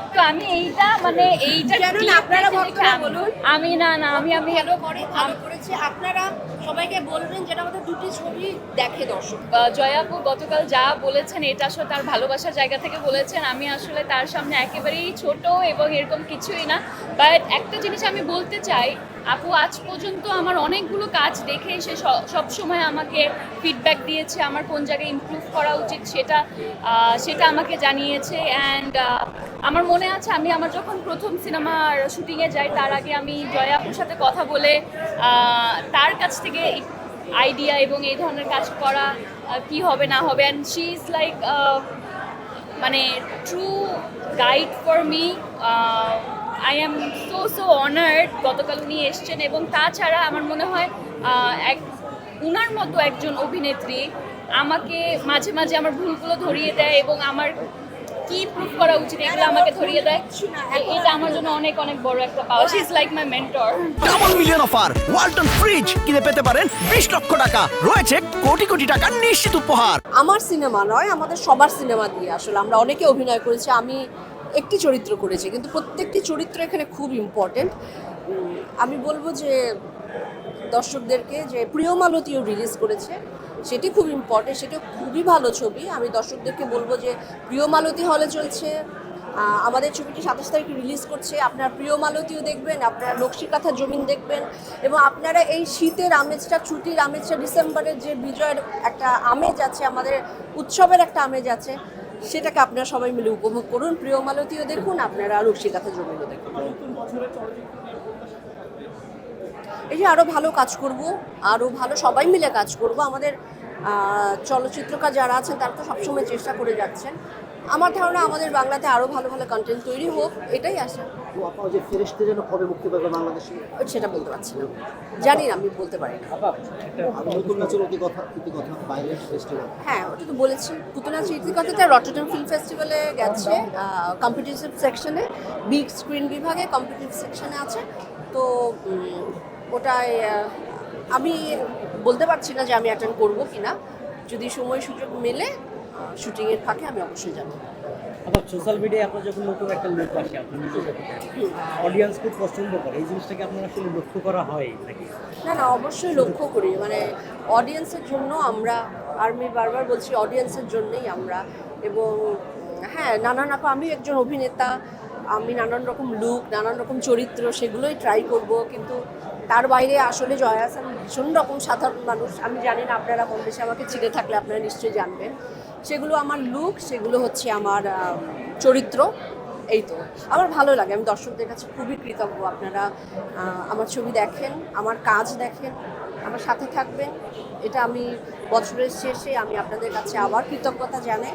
ভক্ত আমি এইটা মানে এইটা কারণ আপনারা ভক্তরা বলুন। আমি না না আমি আমি ভালো করে ভালো করেছে। আপনারা সবাইকে বলবেন যেটা আমাদের দুটি ছবি দেখে দর্শক। জয়াপু গতকাল যা বলেছেন এটা আসলে তার ভালোবাসার জায়গা থেকে বলেছেন। আমি আসলে তার সামনে একেবারেই ছোট এবং এরকম কিছুই না। বাট একটা জিনিস আমি বলতে চাই আপু, আজ পর্যন্ত আমার অনেকগুলো কাজ দেখে সে, সব সময় আমাকে ফিডব্যাক দিয়েছে, আমার কোন জায়গায় ইমপ্রুভ করা উচিত সেটা সেটা আমাকে জানিয়েছে অ্যান্ড আমার মনে আছে আমি আমার যখন প্রথম সিনেমার শুটিংয়ে যাই, তার আগে আমি জয়া আপুর সাথে কথা বলে তার কাছ থেকে আইডিয়া এবং এই ধরনের কাজ করা কি হবে না হবে অ্যান্ড শি ইজ লাইক মানে true guide for me I am so so honoured গতকাল উনি এসছেন এবং তাছাড়া আমার মনে হয় এক উনার মতো একজন অভিনেত্রী আমাকে মাঝে মাঝে আমার ভুলগুলো ধরিয়ে দেয় এবং আমার কি প্রুভ করা উচিত এগুলো আমাকে ধরিয়ে দেয়। এটা আমার জন্য অনেক অনেক বড় একটা পাওয়া। She is like my mentor double million offer Walton fridge কিনে পেতে পারেন বিশ লক্ষ টাকা। রয়েছে কোটি কোটি টাকার নিশ্চিত উপহার। আমার সিনেমা নয় আমাদের সবার সিনেমা দিয়ে আসলে আমরা অনেকে অভিনয় করেছি। আমি একটি চরিত্র করেছে, কিন্তু প্রত্যেকটি চরিত্র এখানে খুব ইম্পর্টেন্ট আমি বলব যে দর্শকদেরকে যে প্রিয় মালতীও রিলিজ করেছে, সেটি খুব ইম্পর্টেন্ট সেটি খুবই ভালো ছবি। আমি দর্শকদেরকে বলব যে প্রিয় মালতী হলে চলছে। আমাদের ছবিটি সাতাশ তারিখে রিলিজ করছে। আপনার প্রিয় মালতীও দেখবেন, আপনারা নকশিকাথা জমিন দেখবেন এবং আপনারা এই শীতের আমেজটা, ছুটির আমেজটা, ডিসেম্বরের যে বিজয়ের একটা আমেজ আছে, আমাদের উৎসবের একটা আমেজ আছে সেটাকে আপনারা সবাই মিলে উপভোগ করুন। প্রিয় মালতীয় দেখুন, আপনারা নকশিকাথা জমিনও দেখুন। এই যে আরও ভালো কাজ করব আরও ভালো সবাই মিলে কাজ করব। আমাদের চলচ্চিত্রকার যারা আছেন, তারা তো সবসময় চেষ্টা করে যাচ্ছেন। আমার ধারণা আমাদের বাংলাতে আরও ভালো ভালো কন্টেন্ট তৈরি হোক এটাই আশা। আপা যে ফেরেশতে যেন কবে মুক্তি পাবে বাংলাদেশে? সেটা বলতে পারছি না। জানি না আমি বলতে পারি না। আর নাচের অতি কথা ইতি কথা বাইরের ফেস্টিভ্যাল হ্যাঁ ওটা তো বলেছি। পুতনা চিত্রিকতাতে রটরডাম ফিল্ম ফেস্টিভ্যালে গেছে কম্পিটিটিভ সেকশনে বিগ স্ক্রিন বিভাগে কম্পিটিটিভ সেকশনে আছে। তো ওটায় আমি বলতে পারছি না যে আমি অ্যাটেন্ড করব কি না যদি সময় সুযোগ মেলে শুটিংয়ের ফাঁকে আমি অবশ্যই যাব আবার সোশ্যাল মিডিয়ায় আপনার যখন নতুন একটা লুক আসে নিজের অডিয়েন্স খুব পছন্দ করে এই জিনিসটাকে আপনার আসলে লক্ষ্য করা হয় নাকি? না না অবশ্যই লক্ষ্য করি। মানে অডিয়েন্সের জন্য আমরা আর আমি বারবার বলছি অডিয়েন্সের জন্যই আমরা। এবং হ্যাঁ নানান আপা আমি একজন অভিনেতা আমি নানান রকম লুক নানান রকম চরিত্র সেগুলোই ট্রাই করব। কিন্তু তার বাইরে আসলে জয়া হাসান ভীষণ রকম সাধারণ মানুষ। আমি জানি না আপনারা কম বেশি আমাকে চিনে থাকলে আপনারা নিশ্চয়ই জানবেন। সেগুলো আমার লুক সেগুলো হচ্ছে আমার চরিত্র। এই তো। আমার ভালো লাগে। আমি দর্শকদের কাছে খুবই কৃতজ্ঞ। আপনারা আমার ছবি দেখেন, আমার কাজ দেখেন, আমার সাথে থাকবেন। এটা আমি বছরের শেষে আমি আপনাদের কাছে আবার কৃতজ্ঞতা জানাই।